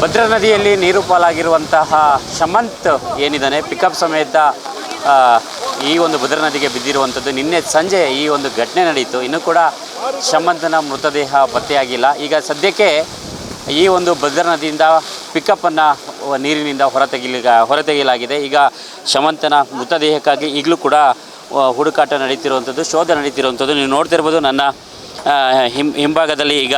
ಭದ್ರಾ ನದಿಯಲ್ಲಿ ನೀರು ಪಾಲಾಗಿರುವಂತಹ ಶಮಂತ್ ಏನಿದ್ದಾನೆ? ಪಿಕಪ್ ಸಮೇತ ಈ ಒಂದು ಭದ್ರಾ ನದಿಗೆ ಬಿದ್ದಿರುವಂಥದ್ದು. ನಿನ್ನೆ ಸಂಜೆ ಈ ಒಂದು ಘಟನೆ ನಡೆಯಿತು ಇನ್ನೂ ಕೂಡ ಶಮಂತನ ಮೃತದೇಹ ಪತ್ತೆಯಾಗಿಲ್ಲ. ಈಗ ಸದ್ಯಕ್ಕೆ ಈ ಒಂದು ಭದ್ರಾ ನದಿಯಿಂದ ಪಿಕಪ್ಪನ್ನು ನೀರಿನಿಂದ ಹೊರತೆಗಿಲಿ ಹೊರತೆಗೆಯಲಾಗಿದೆ. ಈಗ ಶಮಂತನ ಮೃತದೇಹಕ್ಕಾಗಿ ಈಗಲೂ ಕೂಡ ಹುಡುಕಾಟ ನಡೀತಿರುವಂಥದ್ದು, ಶೋಧ ನಡೀತಿರುವಂಥದ್ದು. ನೀವು ನೋಡ್ತಿರ್ಬೋದು ನನ್ನ ಹಿಂ ಹಿಂಭಾಗದಲ್ಲಿ ಈಗ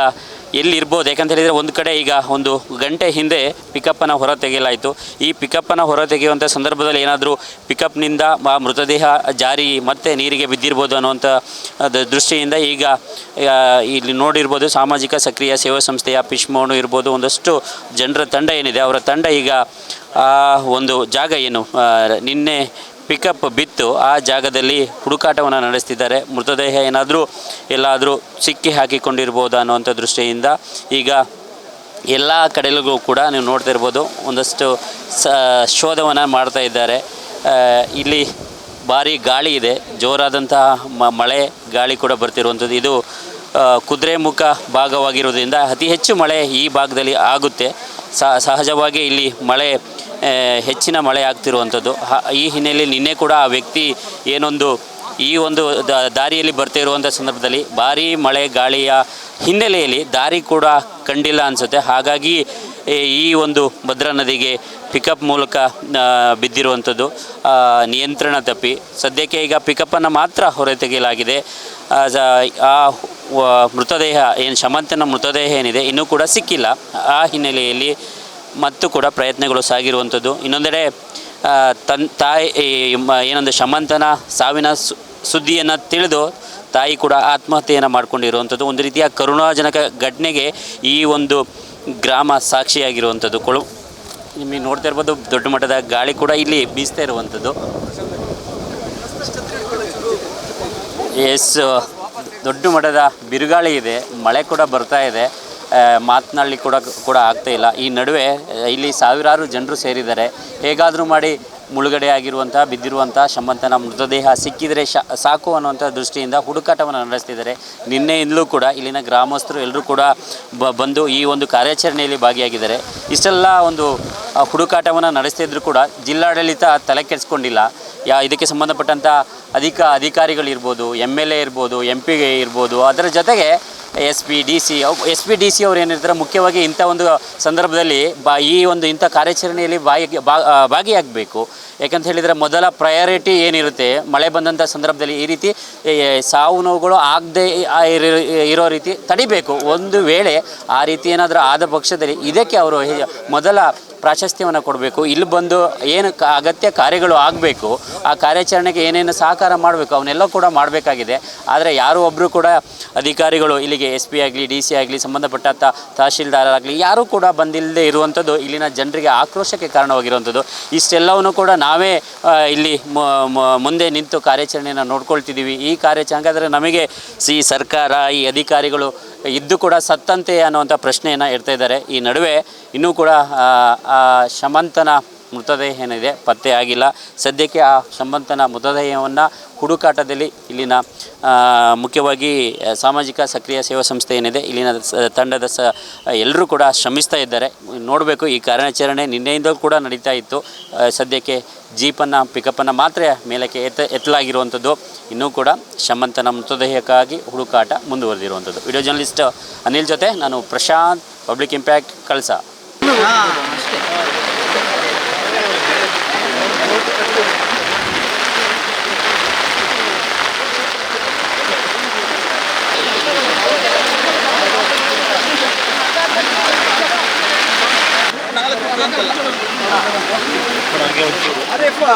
ಎಲ್ಲಿರ್ಬೋದು? ಯಾಕಂತ ಹೇಳಿದರೆ ಒಂದು ಕಡೆ ಈಗ ಒಂದು ಗಂಟೆ ಹಿಂದೆ ಪಿಕಪ್ಪನ್ನು ಹೊರ ತೆಗೆಯಲಾಯಿತು. ಈ ಪಿಕಪ್ಪನ್ನು ಹೊರ ತೆಗೆಯುವಂಥ ಸಂದರ್ಭದಲ್ಲಿ ಏನಾದರೂ ಪಿಕಪ್ನಿಂದ ಮೃತದೇಹ ಜಾರಿ ಮತ್ತೆ ನೀರಿಗೆ ಬಿದ್ದಿರ್ಬೋದು ಅನ್ನುವಂಥ ದೃಷ್ಟಿಯಿಂದ ಈಗ ಇಲ್ಲಿ ನೋಡಿರ್ಬೋದು ಸಾಮಾಜಿಕ ಸಕ್ರಿಯ ಸೇವಾ ಸಂಸ್ಥೆಯ ಪಿಶ್ಮೋನು ಇರ್ಬೋದು, ಒಂದಷ್ಟು ಜನರ ತಂಡ ಏನಿದೆ, ಅವರ ತಂಡ ಈಗ ಒಂದು ಜಾಗ ಏನು ನಿನ್ನೆ ಪಿಕಪ್ ಬಿತ್ತು, ಆ ಜಾಗದಲ್ಲಿ ಹುಡುಕಾಟವನ್ನು ನಡೆಸ್ತಿದ್ದಾರೆ. ಮೃತದೇಹ ಏನಾದರೂ ಎಲ್ಲಾದರೂ ಸಿಕ್ಕಿ ಹಾಕಿಕೊಂಡಿರ್ಬೋದು ಅನ್ನುವಂಥ ದೃಷ್ಟಿಯಿಂದ ಈಗ ಎಲ್ಲ ಕಡೆಗಳಿಗೂ ಕೂಡ ನೀವು ನೋಡ್ತಾ ಇರ್ಬೋದು, ಒಂದಷ್ಟು ಸ, ಶೋಧವನ್ನು ಮಾಡ್ತಾ ಇದ್ದಾರೆ. ಇಲ್ಲಿ ಭಾರಿ ಗಾಳಿ ಇದೆ, ಜೋರಾದಂತಹ ಮಳೆ ಗಾಳಿ ಕೂಡ ಬರ್ತಿರುವಂಥದ್ದು. ಇದು ಕುದುರೆ ಕುದುರೆಮುಖ ಭಾಗವಾಗಿರೋದ್ರಿಂದ ಅತಿ ಹೆಚ್ಚು ಮಳೆ ಈ ಭಾಗದಲ್ಲಿ ಆಗುತ್ತೆ. ಸಹಜವಾಗಿ ಇಲ್ಲಿ ಮಳೆ ಹೆಚ್ಚಿನ ಮಳೆ ಆಗ್ತಿರುವಂಥದ್ದು. ಈ ಹಿನ್ನೆಲೆಯಲ್ಲಿ ನಿನ್ನೆ ಕೂಡ ಆ ವ್ಯಕ್ತಿ ಏನೊಂದು ಈ ಒಂದು ದಾರಿಯಲ್ಲಿ ಬರ್ತಾ ಇರುವಂಥ ಸಂದರ್ಭದಲ್ಲಿ ಭಾರೀ ಮಳೆ ಗಾಳಿಯ ಹಿನ್ನೆಲೆಯಲ್ಲಿ ದಾರಿ ಕೂಡ ಕಂಡಿಲ್ಲ ಅನಿಸುತ್ತೆ. ಹಾಗಾಗಿ ಈ ಒಂದು ಭದ್ರಾ ನದಿಗೆ ಪಿಕಪ್ ಮೂಲಕ ಬಿದ್ದಿರುವಂಥದ್ದು ನಿಯಂತ್ರಣ ತಪ್ಪಿ. ಸದ್ಯಕ್ಕೆ ಈಗ ಪಿಕಪ್ಪನ್ನು ಮಾತ್ರ ಹೊರತೆಗೆಯಲಾಗಿದೆ. ಆ, ಮೃತದೇಹ ಏನು ಶಮಂತನ ಮೃತದೇಹ ಏನಿದೆ ಇನ್ನೂ ಕೂಡ ಸಿಕ್ಕಿಲ್ಲ. ಆ ಹಿನ್ನೆಲೆಯಲ್ಲಿ ಮತ್ತು ಕೂಡ ಪ್ರಯತ್ನಗಳು ಸಾಗಿರುವಂಥದ್ದು. ಇನ್ನೊಂದೆಡೆ ಆ, ತನ್ ತಾಯಿ ಏನೊಂದು ಶಮಂತನ ಸಾವಿನ ಸುದ್ದಿಯನ್ನು ತಿಳಿದು ತಾಯಿ ಕೂಡ ಆತ್ಮಹತ್ಯೆಯನ್ನು ಮಾಡಿಕೊಂಡಿರುವಂಥದ್ದು. ಒಂದು ರೀತಿಯ ಕರುಣಾಜನಕ ಘಟನೆಗೆ ಈ ಒಂದು ಗ್ರಾಮ ಸಾಕ್ಷಿಯಾಗಿರುವಂಥದ್ದು. ಕೊಳು ನಿಮಗೆ ನೋಡ್ತಾ ಇರ್ಬೋದು ದೊಡ್ಡ ಮಟ್ಟದ ಗಾಳಿ ಕೂಡ ಇಲ್ಲಿ ಬೀಸ್ತಾ ಇರುವಂಥದ್ದು. ಎಸ್ ದೊಡ್ಡ ಮಟ್ಟದ ಬಿರುಗಾಳಿ ಇದೆ ಮಳೆ ಕೂಡ ಬರ್ತಾ ಇದೆ. ಮಾತನಾಡಲಿಕ್ಕೆ ಕೂಡ ಕೂಡ ಆಗ್ತಾ ಇಲ್ಲ. ಈ ನಡುವೆ, ಇಲ್ಲಿ ಸಾವಿರಾರು ಜನರು ಸೇರಿದ್ದಾರೆ. ಹೇಗಾದರೂ ಮಾಡಿ ಮುಳುಗಡೆ ಆಗಿರುವಂತಹ, ಬಿದ್ದಿರುವಂತಹ ಶಮಂತನ ಮೃತದೇಹ ಸಿಕ್ಕಿದರೆ ಸಾಕು ಅನ್ನುವಂಥ ದೃಷ್ಟಿಯಿಂದ ಹುಡುಕಾಟವನ್ನು ನಡೆಸ್ತಿದ್ದಾರೆ. ನಿನ್ನೆಯಿಂದಲೂ ಕೂಡ ಇಲ್ಲಿನ ಗ್ರಾಮಸ್ಥರು ಎಲ್ಲರೂ ಕೂಡ ಬಂದು ಈ ಒಂದು ಕಾರ್ಯಾಚರಣೆಯಲ್ಲಿ ಭಾಗಿಯಾಗಿದ್ದಾರೆ. ಇಷ್ಟೆಲ್ಲ ಒಂದು ಹುಡುಕಾಟವನ್ನು ನಡೆಸ್ತಿದ್ರು ಕೂಡ ಜಿಲ್ಲಾಡಳಿತ ತಲೆ ಕೆಡಿಸ್ಕೊಂಡಿಲ್ಲ. ಯಾ, ಇದಕ್ಕೆ ಸಂಬಂಧಪಟ್ಟಂಥ ಅಧಿಕ ಅಧಿಕಾರಿಗಳಿರ್ಬೋದು ಎಂ ಎಲ್ ಎ ಇರ್ಬೋದು, ಎಂ ಪಿ ಇರ್ಬೋದು, ಅದರ ಜೊತೆಗೆ S P D C S P D C ಅವ್ರು ಏನಿರ್ತಾರೆ, ಮುಖ್ಯವಾಗಿ ಇಂಥ ಒಂದು ಸಂದರ್ಭದಲ್ಲಿ ಬಾ, ಈ ಒಂದು ಇಂಥ ಕಾರ್ಯಾಚರಣೆಯಲ್ಲಿ ಬಾಯಿ ಬಾ- ಭಾಗಿಯಾಗಬೇಕು. ಯಾಕಂತ ಹೇಳಿದರೆ ಮೊದಲ ಪ್ರಯಾರಿಟಿ ಏನಿರುತ್ತೆ, ಮಳೆ ಬಂದಂಥ ಸಂದರ್ಭದಲ್ಲಿ ಈ ರೀತಿ ಸಾವು ನೋವುಗಳು ಆಗದೆ ಇರೋ ರೀತಿ ತಡಿಬೇಕು. ಒಂದು ವೇಳೆ ಆ ರೀತಿ ಏನಾದರೂ ಆದ ಪಕ್ಷದಲ್ಲಿ ಇದಕ್ಕೆ ಅವರು ಮೊದಲ ಪ್ರಾಶಸ್ತ್ಯವನ್ನು ಕೊಡಬೇಕು. ಇಲ್ಲಿ ಬಂದು ಏನು ಅಗತ್ಯ ಕಾರ್ಯಗಳು ಆಗಬೇಕು, ಆ ಕಾರ್ಯಾಚರಣೆಗೆ ಏನೇನು ಸಹಕಾರ ಮಾಡಬೇಕು ಅವನ್ನೆಲ್ಲ ಕೂಡ ಮಾಡಬೇಕಾಗಿದೆ. ಆದರೆ ಯಾರು ಒಬ್ಬರು ಕೂಡ ಅಧಿಕಾರಿಗಳು, ಇಲ್ಲಿಗೆ ಎಸ್ ಪಿ ಆಗಲಿ, ಡಿ ಸಿ ಆಗಲಿ, ಸಂಬಂಧಪಟ್ಟ ತಹಶೀಲ್ದಾರರಾಗಲಿ, ಯಾರೂ ಕೂಡ ಬಂದಿಲ್ಲದೆ ಇರುವಂಥದ್ದು ಇಲ್ಲಿನ ಜನರಿಗೆ ಆಕ್ರೋಶಕ್ಕೆ ಕಾರಣವಾಗಿರುವಂಥದ್ದು. ಇಷ್ಟೆಲ್ಲವನ್ನು ಕೂಡ ನಾವೇ ಇಲ್ಲಿ ಮುಂದೆ ನಿಂತು ಕಾರ್ಯಾಚರಣೆಯನ್ನು ನೋಡ್ಕೊಳ್ತಿದ್ದೀವಿ. ಈ ಕಾರ್ಯಾಚರಣೆ, ಹಾಗಾದರೆ ನಮಗೆ ಸಿ ಸರ್ಕಾರ, ಈ ಅಧಿಕಾರಿಗಳು ಇದ್ದು ಕೂಡ ಸತ್ತಂತೆ ಅನ್ನುವಂಥ ಪ್ರಶ್ನೆಯನ್ನು ಇಡ್ತಾ ಇದ್ದಾರೆ. ಈ ನಡುವೆ ಇನ್ನೂ ಕೂಡ ಶಮಂತನ ಮೃತದೇಹ ಏನಿದೆ ಪತ್ತೆ ಆಗಿಲ್ಲ. ಸದ್ಯಕ್ಕೆ ಆ ಶಮಂತನ ಮೃತದೇಹವನ್ನು ಹುಡುಕಾಟದಲ್ಲಿ ಇಲ್ಲಿನ ಮುಖ್ಯವಾಗಿ, ಸಾಮಾಜಿಕ ಸಕ್ರಿಯ ಸೇವಾ ಸಂಸ್ಥೆ ಏನಿದೆ, ಇಲ್ಲಿನ ತಂಡದ ಸ, ಎಲ್ಲರೂ ಕೂಡ ಶ್ರಮಿಸ್ತಾ ಇದ್ದಾರೆ. ನೋಡಬೇಕು. ಈ ಕಾರ್ಯಾಚರಣೆ ನಿನ್ನೆಯಿಂದಲೂ ಕೂಡ ನಡೀತಾ ಇತ್ತು. ಸದ್ಯಕ್ಕೆ ಜೀಪನ್ನು ಪಿಕಪ್ಪನ್ನು ಮಾತ್ರ ಮೇಲಕ್ಕೆ ಎತ್ತ, ಎತ್ತಲಾಗಿರುವಂಥದ್ದು. ಇನ್ನೂ ಕೂಡ ಶಮಂತನ ಮೃತದೇಹಕ್ಕಾಗಿ ಹುಡುಕಾಟ ಮುಂದುವರೆದಿರುವಂಥದ್ದು. ವಿಡಿಯೋ ಜರ್ನಲಿಸ್ಟ್ ಅನಿಲ್ ಜೊತೆ ನಾನು Prashanth public impact Kalasa. 예뻐.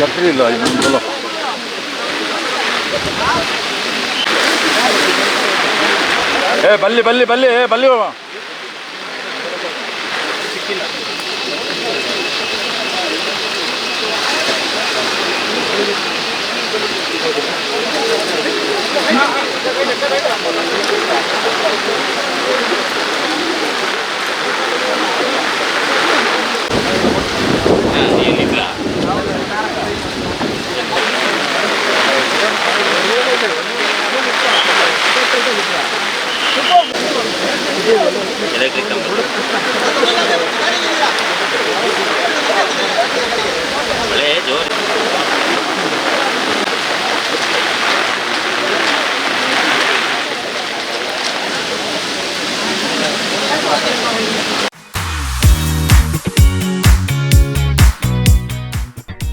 야필라 이분 몰라. 에 빨리 빨리 빨리 에 빨리 와. 아,